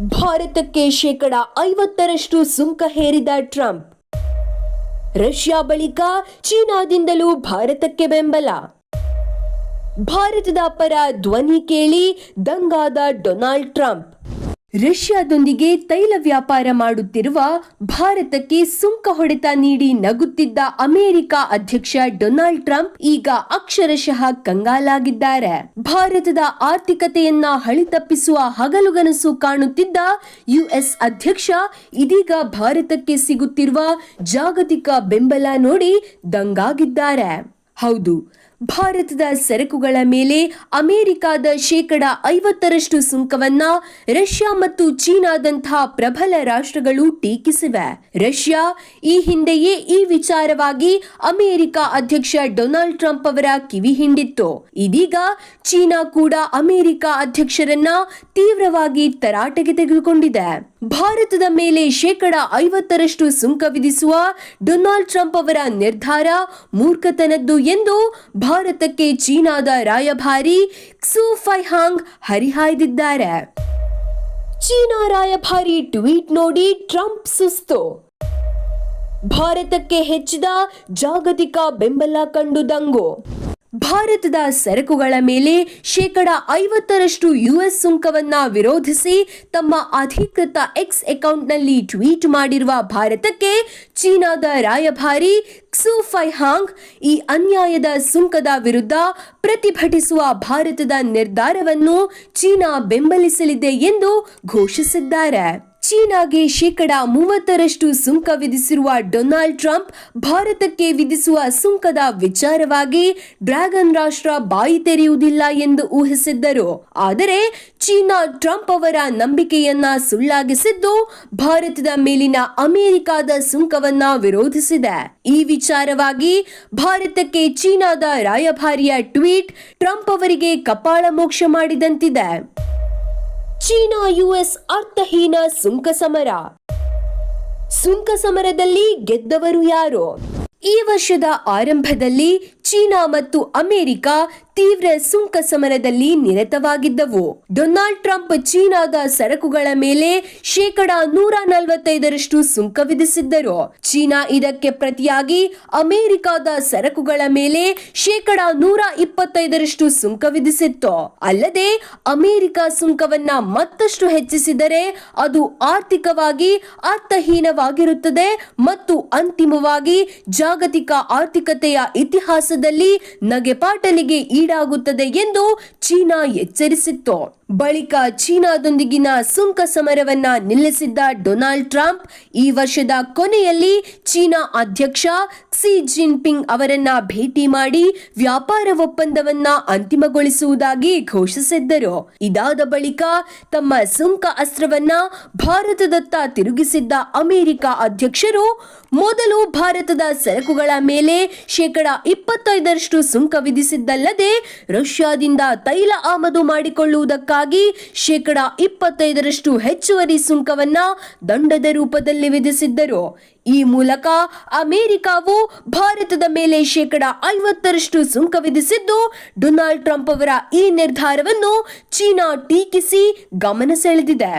ಭಾರತಕ್ಕೆ ಶೇಕಡ ಐವತ್ತರಷ್ಟು ಸುಂಕ ಹೇರಿದ ಟ್ರಂಪ್. ರಷ್ಯಾ ಬಳಿಕ ಚೀನಾದಿಂದಲೂ ಭಾರತಕ್ಕೆ ಬೆಂಬಲ. ಭಾರತದ ಪರ ಧ್ವನಿ ಕೇಳಿ ದಂಗಾದ ಡೊನಾಲ್ಡ್ ಟ್ರಂಪ್. ರಷ್ಯಾದೊಂದಿಗೆ ತೈಲ ವ್ಯಾಪಾರ ಮಾಡುತ್ತಿರುವ ಭಾರತಕ್ಕೆ ಸುಂಕ ಹೊಡೆತ ನೀಡಿ ನಗುತ್ತಿದ್ದ ಅಮೆರಿಕ ಅಧ್ಯಕ್ಷ ಡೊನಾಲ್ಡ್ ಟ್ರಂಪ್ ಈಗ ಅಕ್ಷರಶಃ ಕಂಗಾಲಾಗಿದ್ದಾರೆ. ಭಾರತದ ಆರ್ಥಿಕತೆಯನ್ನ ಹಳಿತಪ್ಪಿಸುವ ಹಗಲುಗನಸು ಕಾಣುತ್ತಿದ್ದ ಯುಎಸ್ ಅಧ್ಯಕ್ಷ ಇದೀಗ ಭಾರತಕ್ಕೆ ಸಿಗುತ್ತಿರುವ ಜಾಗತಿಕ ಬೆಂಬಲ ನೋಡಿ ದಂಗಾಗಿದ್ದಾರೆ. ಹೌದು ಭಾರತದ ಸರಕುಗಳ ಮೇಲೆ ಅಮೆರಿಕದ ಶೇಕಡ ಐವತ್ತರಷ್ಟು ಸುಂಕವನ್ನ ರಷ್ಯಾ ಮತ್ತು ಚೀನಾದಂತಹ ಪ್ರಬಲ ರಾಷ್ಟ್ರಗಳು ಟೀಕಿಸಿವೆ. ರಷ್ಯಾ ಈ ಹಿಂದೆಯೇ ಈ ವಿಚಾರವಾಗಿ ಅಮೆರಿಕ ಅಧ್ಯಕ್ಷ ಡೊನಾಲ್ಡ್ ಟ್ರಂಪ್ ಅವರ ಕಿವಿ ಹಿಂಡಿತ್ತು. ಇದೀಗ ಚೀನಾ ಕೂಡ ಅಮೆರಿಕ ಅಧ್ಯಕ್ಷರನ್ನ ತೀವ್ರವಾಗಿ ತರಾಟೆಗೆ ತೆಗೆದುಕೊಂಡಿದೆ. ಭಾರತದ ಮೇಲೆ ಶೇಕಡ ಐವತ್ತರಷ್ಟು ಸುಂಕ ವಿಧಿಸುವ ಡೊನಾಲ್ಡ್ ಟ್ರಂಪ್ ಅವರ ನಿರ್ಧಾರ ಮೂರ್ಖತನದ್ದು ಎಂದು ಭಾರತಕ್ಕೆ ಚೀನಾದ ರಾಯಭಾರಿ ಕ್ಸು ಫೈಹಾಂಗ್ ಹರಿಹಾಯ್ದಿದ್ದಾರೆ. ಚೀನಾ ರಾಯಭಾರಿ ಟ್ವೀಟ್ ನೋಡಿ ಟ್ರಂಪ್ ಸುಸ್ತು. ಭಾರತಕ್ಕೆ ಹೆಚ್ಚಿದ ಜಾಗತಿಕ ಬೆಂಬಲ ಕಂಡು ದಂಗು. ಭಾರತದ ಸರಕುಗಳ ಮೇಲೆ ಶೇಕಡ ಐವತ್ತರಷ್ಟು ಯುಎಸ್ ಸುಂಕವನ್ನ ವಿರೋಧಿಸಿ ತಮ್ಮ ಅಧಿಕೃತ ಎಕ್ಸ್ ಅಕೌಂಟ್ನಲ್ಲಿ ಟ್ವೀಟ್ ಮಾಡಿರುವ ಭಾರತಕ್ಕೆ ಚೀನಾದ ರಾಯಭಾರಿ ಕ್ಸು ಫೈಹಾಂಗ್ ಈ ಅನ್ಯಾಯದ ಸುಂಕದ ವಿರುದ್ಧ ಪ್ರತಿಭಟಿಸುವ ಭಾರತದ ನಿರ್ಧಾರವನ್ನು ಚೀನಾ ಬೆಂಬಲಿಸಲಿದೆ ಎಂದು ಘೋಷಿಸಿದ್ದಾರೆ. ಚೀನಾಗೆ ಶೇಕಡ ಮೂವತ್ತರಷ್ಟು ಸುಂಕ ವಿಧಿಸಿರುವ ಡೊನಾಲ್ಡ್ ಟ್ರಂಪ್ ಭಾರತಕ್ಕೆ ವಿಧಿಸುವ ಸುಂಕದ ವಿಚಾರವಾಗಿ ಡ್ರ್ಯಾಗನ್ ರಾಷ್ಟ್ರ ಬಾಯಿ ತೆರೆಯುವುದಿಲ್ಲ ಎಂದು ಊಹಿಸಿದ್ದರು. ಆದರೆ ಚೀನಾ ಟ್ರಂಪ್ ಅವರ ನಂಬಿಕೆಯನ್ನ ಸುಳ್ಳಾಗಿಸಿದ್ದು ಭಾರತದ ಮೇಲಿನ ಅಮೆರಿಕದ ಸುಂಕವನ್ನ ವಿರೋಧಿಸಿದೆ. ಈ ವಿಚಾರವಾಗಿ ಭಾರತಕ್ಕೆ ಚೀನಾದ ರಾಯಭಾರಿಯ ಟ್ವೀಟ್ ಟ್ರಂಪ್ ಅವರಿಗೆ ಕಪಾಳ ಮೋಕ್ಷ ಮಾಡಿದಂತಿದೆ. ಚೀನಾ ಯುಎಸ್ ಅರ್ಥಹೀನ ಸುಂಕ ಸಮರ. ಸುಂಕ ಸಮರದಲ್ಲಿ ಗೆದ್ದವರು ಯಾರು? ಈ ವರ್ಷದ ಆರಂಭದಲ್ಲಿ ಚೀನಾ ಮತ್ತು ಅಮೆರಿಕ ತೀವ್ರ ಸುಂಕ ಸಮರದಲ್ಲಿ ನಿರತವಾಗಿದ್ದವು. ಡೊನಾಲ್ಡ್ ಟ್ರಂಪ್ ಚೀನಾದ ಸರಕುಗಳ ಮೇಲೆ ಶೇಕಡ ನೂರ ನಲವತ್ತೈದರಷ್ಟು ಸುಂಕ ವಿಧಿಸಿದ್ದರು. ಚೀನಾ ಇದಕ್ಕೆ ಪ್ರತಿಯಾಗಿ ಅಮೆರಿಕದ ಸರಕುಗಳ ಮೇಲೆ ಶೇಕಡ ನೂರ ಇಪ್ಪತ್ತೈದರಷ್ಟು ಸುಂಕ ವಿಧಿಸಿತ್ತು. ಅಲ್ಲದೆ ಅಮೆರಿಕ ಸುಂಕವನ್ನ ಮತ್ತಷ್ಟು ಹೆಚ್ಚಿಸಿದರೆ ಅದು ಆರ್ಥಿಕವಾಗಿ ಅರ್ಥಹೀನವಾಗಿರುತ್ತದೆ ಮತ್ತು ಅಂತಿಮವಾಗಿ ಜಾಗತಿಕ ಆರ್ಥಿಕತೆಯ ಇತಿಹಾಸದಲ್ಲಿ ನಗೆಪಾಟಲಿಗೆ ಈಡಾಗುತ್ತದೆ ಎಂದು ಚೀನಾ ಎಚ್ಚರಿಸಿತ್ತು. ಬಳಿಕ ಚೀನಾದೊಂದಿಗಿನ ಸುಂಕ ಸಮರವನ್ನ ನಿಲ್ಲಿಸಿದ್ದ ಡೊನಾಲ್ಡ್ ಟ್ರಂಪ್ ಈ ವರ್ಷದ ಕೊನೆಯಲ್ಲಿ ಚೀನಾ ಅಧ್ಯಕ್ಷ ಕ್ಸಿ ಜಿನ್ಪಿಂಗ್ ಅವರನ್ನ ಭೇಟಿ ಮಾಡಿ ವ್ಯಾಪಾರ ಒಪ್ಪಂದವನ್ನ ಅಂತಿಮಗೊಳಿಸುವುದಾಗಿ ಘೋಷಿಸಿದ್ದರು. ಇದಾದ ಬಳಿಕ ತಮ್ಮ ಸುಂಕ ಅಸ್ತ್ರವನ್ನ ಭಾರತದತ್ತ ತಿರುಗಿಸಿದ್ದ ಅಮೆರಿಕ ಅಧ್ಯಕ್ಷರು ಮೊದಲು ಭಾರತದ ಸರಕುಗಳ ಮೇಲೆ ಶೇಕಡ ಇಪ್ಪತ್ತೈದರಷ್ಟು ಸುಂಕ ವಿಧಿಸಿದ್ದಲ್ಲದೆ ರಷ್ಯಾದಿಂದ ತೈಲ ಆಮದು ಮಾಡಿಕೊಳ್ಳುವುದಕ್ಕಾಗಿ ಶೇಕಡ ಇಪ್ಪತ್ತೈದರಷ್ಟು ಹೆಚ್ಚುವರಿ ಸುಂಕವನ್ನ ದಂಡದ ರೂಪದಲ್ಲಿ ವಿಧಿಸಿದ್ದರು. ಈ ಮೂಲಕ ಅಮೆರಿಕವು ಭಾರತದ ಮೇಲೆ ಶೇಕಡ ಐವತ್ತರಷ್ಟು ಸುಂಕ ವಿಧಿಸಿದ್ದು, ಡೊನಾಲ್ಡ್ ಟ್ರಂಪ್ ಅವರ ಈ ನಿರ್ಧಾರವನ್ನು ಚೀನಾ ಟೀಕಿಸಿ ಗಮನ ಸೆಳೆದಿದೆ.